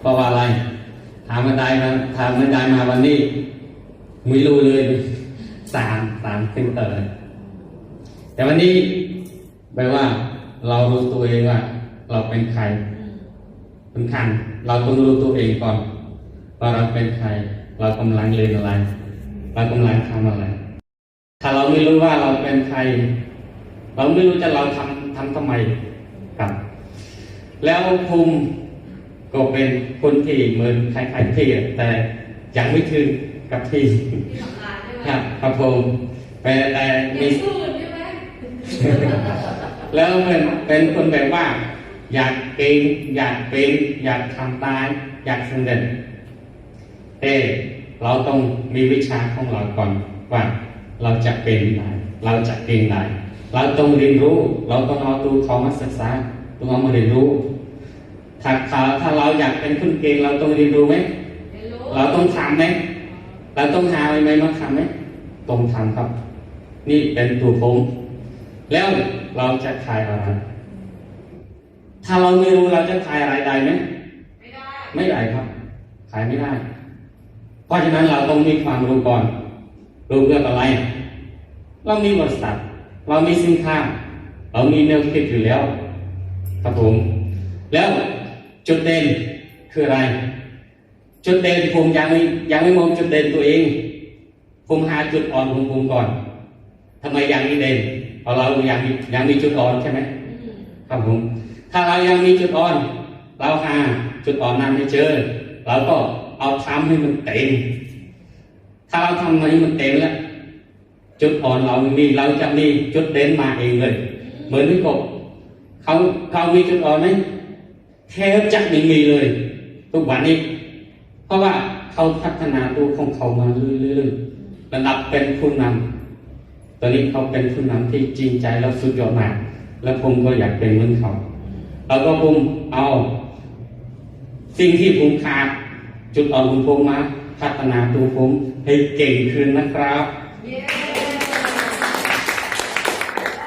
เพราะว่าอะไร ถามมาได้มาถามมาได้มาวันนี้ไม่รู้เลยสามสามฟิลเตอร์แต่วันนี้แปลว่า เรารู้ตัวเองว่า เราเป็นใครสำคัญเราต้องรู้ตัวเองก่อนว่าเราเป็นใคร เรากำลังเรียนอะไร เรากำลังทำอะไร ถ้าเราไม่รู้ว่าเราเป็นใคร เราไม่รู้จะเราทำทำทำไมครับ แล้วภูมิ ก็เป็นคนที่เหมือนคล้ายๆที่แต่ยังไม่ถึงกับที่ที่สำคัญใช่ไหมครับครับผมแต่แต่ยัมีงสู้ใช่ไหมแล้วเป็นเป็นคนแบบว่า อยากเก่งอยากเป็นอยากทำได้อยากสำเร็จแต่เราต้องมีวิชาของเราก่อนว่าเราจะเป็นได้เราจะเก่งได้เราต้องเรียนรู้ เราต้องเอาตัวเขามาศึกษาต้องเอามาเรียนรู้ ถ้าถ้าถ้าเราอยากเป็นคนเก่งเราต้องเรียนรู้ไหมเรียนรู้เราต้องทำไหมเราต้องหาอะไรไหมมาทำไหมต้องทำครับ นี่เป็นตัวผมแล้วเราจะขายอะไร ถ้าเราไม่รู้เราจะขายอะไรได้ไหมไม่ได้ไม่ได้ครับ ขายไม่ได้ เพราะฉะนั้นเราต้องมีความรู้ก่อนรู้เรื่องอะไร เรามีบริษัทเรามีสินค้าเรามีแนวคิดอยู่แล้ว ครับผม แล้ว จุดเด่นคืออะไร จุดเด่นผมยังไม่ยังไม่มองจุดเด่นตัวเอง ผมหาจุดอ่อนของผมก่อนทำไมยังไม่เด่นเพราะเรายังมียังมีจุดอ่อนใช่ไหมอืมครับผมถ้าเรายังมีจุดอ่อน เราหาจุดอ่อนนั้นให้เจอเราก็เอาทำให้มันเต็มถ้าเราทำให้มันเต็มแล้วจุดอ่อนเรามีเราจะมีจุดเด่นมาเองเลย เหมือนพี่กบเขาเขามีจุดอ่อนไหม แทบจะไม่มีเลย ทุกวันนี้ เพราะว่าเขาพัฒนาตัวของเขามาเรื่อยๆระดับเป็นผู้นำตอนนี้เขาเป็นผู้นำที่จริงใจแล้วสุดยอดมาก แล้วผมก็อยากเป็นเหมือนเขาแล้วก็ผมเอา สิ่งที่ผมขาดจุดอ่อนของผมมา พัฒนาตัวผมให้เก่งขึ้นนะครับเย้